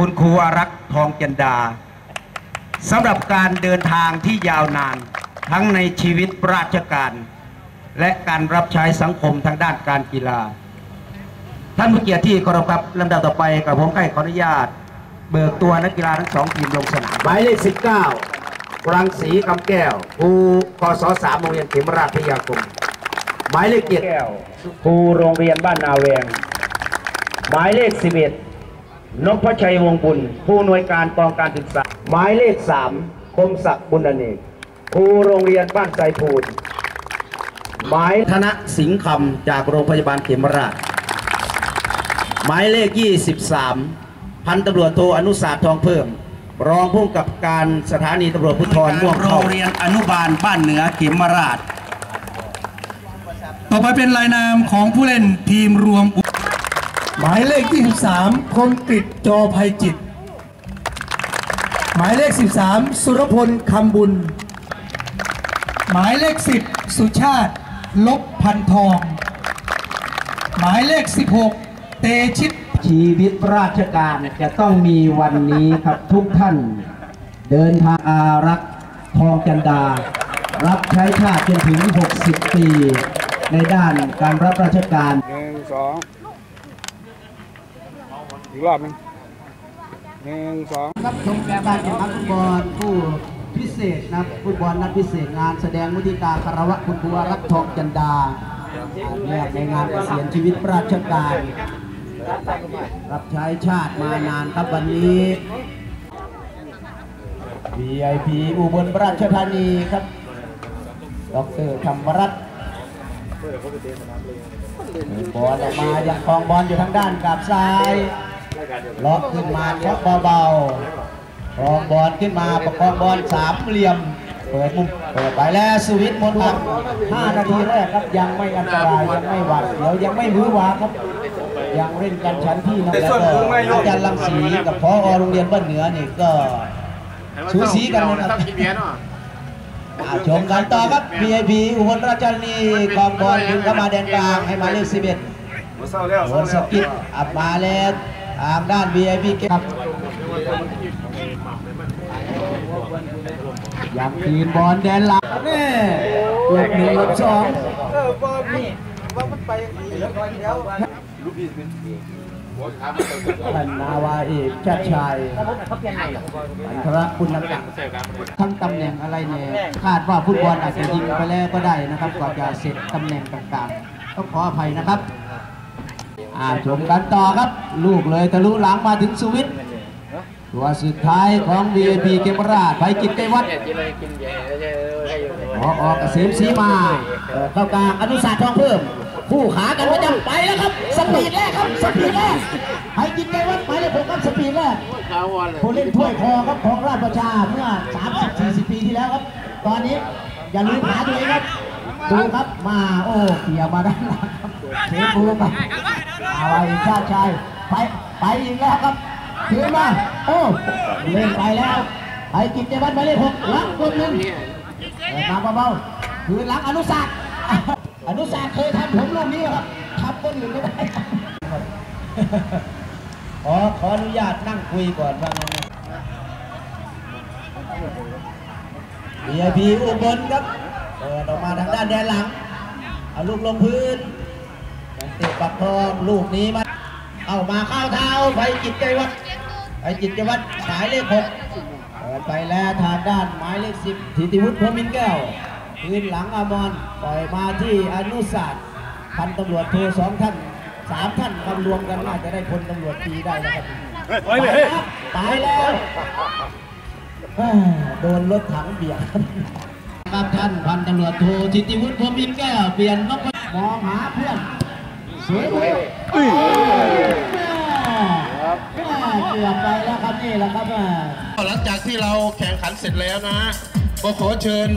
คุณครูอารักษ์ทองจันดาสำหรับการเดินทางที่ยาวนาน ทั้งในชีวิตราชการ และการรับใช้สังคมทางด้านการกีฬา ท่านผู้เกียรติที่เคารพครับลำดับต่อไปกับผมใกล้ขออนุญาต เบิกตัวนักกีฬาทั้งสองทีมลงสนามหมายเลข 19รังสีคำแก้วครูกศสามโรงเรียนเขมราชพิทยาคมหมายเลขเจ็ดครูโรงเรียนบ้านนาแวงหมายเลข 11 นพชัยวงบุญ ผู้หน่วยการกองการศึกษา หมายเลข3คมศักดิ์บุญอเนกครูโรงเรียนบ้านไซพูนหมายธนสิงห์คำจากโรงพยาบาลเขมราชหมายเลข 23 พันตำรวจโทอนุสาสทองเพิ่ม รองผู้กำกับการสถานีตำรวจภูธรม่วงเข้าโรงเรียนอนุบาลบ้านเหนือเขมราช ต่อไปเป็นรายนามของผู้เล่นทีมรวม หมายเลข 23 คมกริตจอภัยจิต หมายเลข 13 สุรพลคำบุญ หมายเลข 10 สุชาติ ลบพันทอง หมายเลข 16 เตชิต ชีวิตราชการจะต้องมีวันนี้ครับทุกท่าน เดินทางอารักษ์ทองจันดา รับใช้ชาติจนถึง 60 ปี ในด้านการรับราชการหนึ่งสอง อีกรอบหนึงหนึ่งสองครับชมการแข่งขันฟุตบอลผู้พิเศษนะครับฟุตบอลนัดพิเศษงานแสดงมุทิตาคารวะคุณครูอารักทองจันดาแรกในงานเกษียณชีวิตราชการรับใช้ชาติมานานครับวันนี้ VIP อุบลราชธานีครับ ดรธรรมรัตน์บอลออกมายังคลองบอลอยู่ทางด้านกับซ้าย ล็อกขึ้นมาเคาะเบาๆคลองบอลขึ้นมาประคองบอลสามเหลี่ยม เปิดมุมเปิดไปแล้วสวิตช์มนต์อัก5นาทีแรกครับยังไม่อันตรายยังไม่หวัดเดี๋ยวยังไม่มือหวาครับ ยังเล่นกันชั้นที่นะแล้วก็อาจารย์ลังสีกับพอโรงเรียนบ้านเหนือนี่ก็สูสีกันนะครับอ่าชมกันต่อครับ VIP อุบลราชธานีกองบอลยิงเข้ามาแดนกลางให้หมายเลข11โดนสกิดอับมาแล้ว ทางด้าน VIP ครับยังคืนบอลแดนหลังนี่หลบหนึ่งหลบสองท่านนาวาเอกชาติชัยอันทรคุณนักกทั้งตำแหน่งอะไรเนี่ยคาดว่าฟุตบอลอาจจะยิงไปแล้วก็ได้นะครับกว่าจะเสร็จตำแหน่งต่างๆ ต้องขออภัยนะครับ อ่าชมกันต่อครับ ลูกเลยทะลุหลังมาถึงสวิตตัวสุดท้ายของ VIP เกมราชไปกิจไกวัฒน์ขอออกเกษมศรีมาเข้ากลางอนุสาทองเพิ่ม คู่ขากันประจำไปแล้วครับ สปีดแรกครับสปีดแรกไปกิจไกวัฒน์ไปเลยผมครับสปีดแรกผู้เล่นถ้วยทอครับของราชประชาเมื่อ 30-40 ปีที่แล้วครับ ตอนนี้อย่าลืมหาตัวเองครับดูครับมาโอ้เขี่ยมาด้านหลังครับเทปูครับ อาไว้ชาติชายไปไปอีกแล้วครับถือมาโอ้เล่นไปแล้วไปกิจเจวัฒน์หมายเลขหกหลังคนหนึ่งมาเบาๆคือหลังอนุสาสตร์อนุสาสตร์เคยทำผมลูกนี้ครับทำคนอื่นไม่ได้ขอขออนุญาตนั่งคุยก่อนว่างั้นนะ VIP อุบลครับเปิดออกมาทางด้านแดนหลังเอาลูกลงพื้น เตะปักทองลูกนี้มาเอามาเข้าเท้าไปจิตใจวัดไปจิตใจวัดหมายเลขหกไปแล้วทางด้านหมายเลขสิบธิติวุฒิพรมินแก้วพื้นหลังอมรปล่อยมาที่อนุศาสตร์พันตำรวจโทสองท่านสามท่านคำรวมกันน่าจะได้พลตำรวจตีได้แล้วครับไปแล้วตายแล้วโดนรถถังเบียดครับท่านพันตำรวจโทจิติวุฒิพรมินแก้วเปลี่ยนนกมองหาเพื่อน สวยเลยแม่แม่เกือบไปแล้วครับนี่แหละครับหลังจากที่เราแข่งขันเสร็จแล้วนะก็ขอเชิญ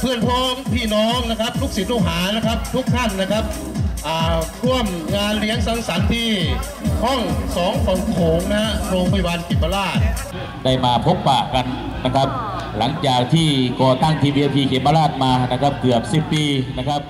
เพื่อนพ้องพี่น้องนะครับ ลูกศิษย์ลูกหานะครับ ทุกท่านนะครับร่วมงานเลี้ยงสังสรรค์ที่ห้องสองฝั่งโขงนะฮะโรงพยาบาลกิบราช ได้มาพบปะกันนะครับ หลังจากที่ก่อตั้งทีมเอพีเขมราชมานะครับเกือบ 10 ปีนะครับ